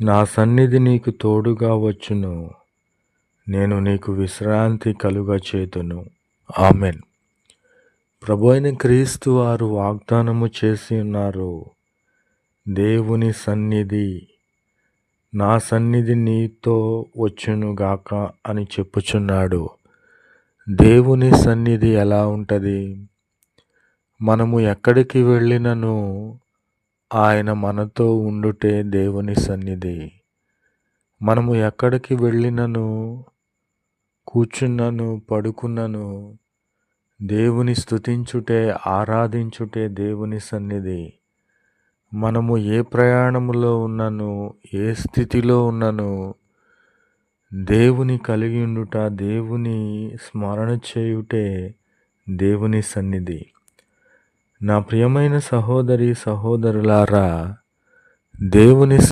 నా సన్నిధి నీకు తోడుగా వచ్చును. నేను నీకు విశ్రాంతి కలుగ చేతును. ఆమెన్. ప్రభు అయిన క్రీస్తు వారు వాగ్దానము చేసి ఉన్నారు. దేవుని సన్నిధి నా సన్నిధి నీతో వచ్చునుగాక అని చెప్పుచున్నాడు. దేవుని సన్నిధి ఎలా ఉంటుంది? మనము ఎక్కడికి వెళ్ళినను? ఆయన మనతో ఉండుటే దేవుని సన్నిధి. మనము ఎక్కడికి వెళ్ళినను కూర్చున్నను పడుకున్నను దేవుని స్థుతించుటే ఆరాధించుటే దేవుని సన్నిధి. మనము ఏ ప్రయాణములో ఉన్నను ఏ స్థితిలో ఉన్నను దేవుని కలిగి ఉండుట దేవుని స్మరణ చేయుటే దేవుని సన్నిధి. నా ప్రియమైన సహోదరి సహోదరులారా దేవుని